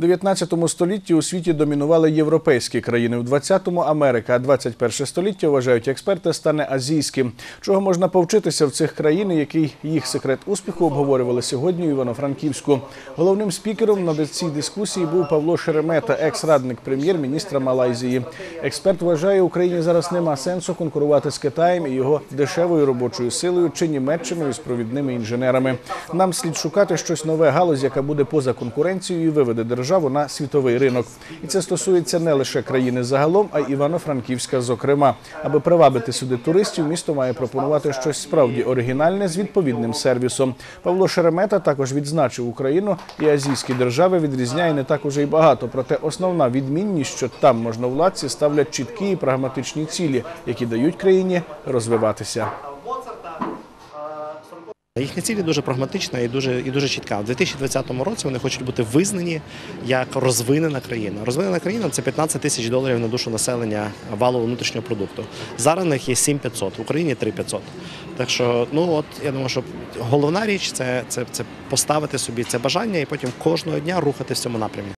У 19 столітті у світі домінували європейські країни, в 20-му – Америка, а 21 століття, вважають експерти, стане азійським. Чого можна повчитися в цих країн, який їх секрет успіху, обговорювали сьогодні у Івано-Франківську. Головним спікером на цій дискусії був Павло Шеремета, екс-радник прем'єр-міністра Малайзії. Експерт вважає, Україні зараз нема сенсу конкурувати з Китаєм і його дешевою робочою силою чи Німеччиною з провідними інженерами. Нам слід шукати щось нове галузь, яка буде поза конкуренцією і виведе державу на світовий ринок. І це стосується не лише країни загалом, а й Івано-Франківська, зокрема. Аби привабити сюди туристів, місто має пропонувати щось справді оригінальне з відповідним сервісом. Павло Шеремета також відзначив Україну і азійські держави відрізняє не так уже й багато. Проте основна відмінність, що там можновладці ставлять чіткі і прагматичні цілі, які дають країні розвиватися. Їхня ціль дуже прагматична і дуже і дуже чітка. У 2020 році вони хочуть бути визнані як розвинена країна. Розвинена країна це 15 тисяч доларів на душу населення валового внутрішнього продукту. Зараз них є 7500, в Україні 3500. Так що, ну от я думаю, що головна річ це, це, це поставити собі це бажання і потім кожного дня рухати в цьому напрямі.